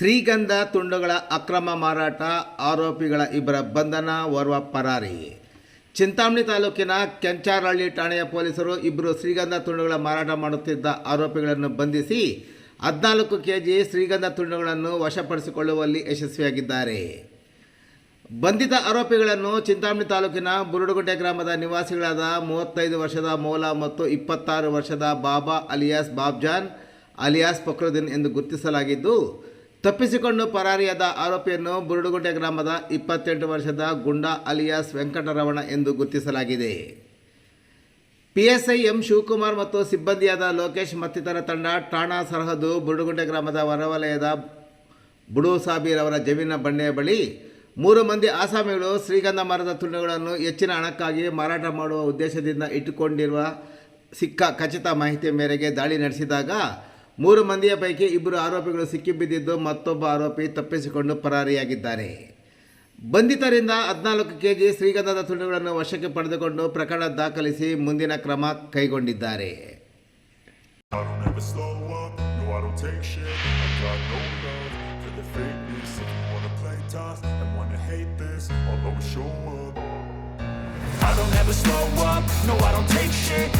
ಶ್ರೀಗಂಧ ತುಂಡುಗಳ ಅಕ್ರಮ ಮಾರಾಟ, ಆರೋಪಿಗಳ ಇಬ್ಬರ ಬಂಧನ, ಓರ್ವ ಪರಾರಿ. ಚಿಂತಾಮಣಿ ತಾಲೂಕಿನ ಕೆಂಚಾರಹಳ್ಳಿ ಠಾಣೆಯ ಪೊಲೀಸರು ಇಬ್ಬರು ಶ್ರೀಗಂಧ ತುಂಡುಗಳ ಮಾರಾಟ ಮಾಡುತ್ತಿದ್ದ ಆರೋಪಿಗಳನ್ನು ಬಂಧಿಸಿ ಹದಿನಾಲ್ಕು ಕೆಜಿ ಶ್ರೀಗಂಧ ತುಂಡುಗಳನ್ನು ವಶಪಡಿಸಿಕೊಳ್ಳುವಲ್ಲಿ ಯಶಸ್ವಿಯಾಗಿದ್ದಾರೆ. ಬಂಧಿತ ಆರೋಪಿಗಳನ್ನು ಚಿಂತಾಮಣಿ ತಾಲೂಕಿನ ಬುರುಡುಗುಂಟೆ ಗ್ರಾಮದ ನಿವಾಸಿಗಳಾದ ಮೂವತ್ತೈದು ವರ್ಷದ ಮೌಲಾ ಮತ್ತು ಇಪ್ಪತ್ತಾರು ವರ್ಷದ ಬಾಬಾ ಅಲಿಯಾಸ್ ಬಾಬ್ಜಾನ್, ಅಲಿಯಾಸ್ ಫಕ್ರುದ್ದೀನ್ ಎಂದು ಗುರುತಿಸಲಾಗಿದ್ದು ತಪ್ಪಿಸಿಕೊಂಡು ಪರಾರಿಯಾದ ಆರೋಪಿಯನ್ನು ಬುರುಡುಗುಂಟೆ ಗ್ರಾಮದ ಇಪ್ಪತ್ತೆಂಟು ವರ್ಷದ ಗುಂಡಾ ಅಲಿಯಾಸ್ ವೆಂಕಟರಮಣ ಎಂದು ಗುರುತಿಸಲಾಗಿದೆ. ಪಿಎಸ್ಐ ಎಂ ಶಿವಕುಮಾರ್ ಮತ್ತು ಸಿಬ್ಬಂದಿಯಾದ ಲೋಕೇಶ್ ಮತ್ತಿತರ ತಂಡ ಠಾಣಾ ಸರಹದ್ದು ಬುರುಡುಗುಂಟೆ ಗ್ರಾಮದ ಹೊರವಲಯದ ಬುಡು ಸಾಬೀರ್ ಅವರ ಜಮೀನಿನ ಬಂಡೆಯ ಬಳಿ ಮೂರು ಮಂದಿ ಆಸಾಮಿಗಳು ಶ್ರೀಗಂಧ ಮರದ ತುಂಡುಗಳನ್ನು ಹೆಚ್ಚಿನ ಹಣಕ್ಕಾಗಿ ಮಾರಾಟ ಮಾಡುವ ಉದ್ದೇಶದಿಂದ ಇಟ್ಟುಕೊಂಡಿರುವ ಸಿಕ್ಕ ಖಚಿತ ಮಾಹಿತಿ ಮೇರೆಗೆ ದಾಳಿ ನಡೆಸಿದಾಗ ಮೂರು ಮಂದಿಯ ಪೈಕಿ ಇಬ್ಬರು ಆರೋಪಿಗಳು ಸಿಕ್ಕಿಬಿದ್ದಿದ್ದು ಮತ್ತೊಬ್ಬ ಆರೋಪಿ ತಪ್ಪಿಸಿಕೊಂಡು ಪರಾರಿಯಾಗಿದ್ದಾರೆ. ಬಂಧಿತರಿಂದ ಹದಿನಾಲ್ಕು ಕೆಜಿ ಶ್ರೀಗಂಧದ ತುಂಡುಗಳನ್ನು ವಶಕ್ಕೆ ಪಡೆದುಕೊಂಡು ಪ್ರಕರಣ ದಾಖಲಿಸಿ ಮುಂದಿನ ಕ್ರಮ ಕೈಗೊಂಡಿದ್ದಾರೆ. I don't ever slow up, no I don't take shit.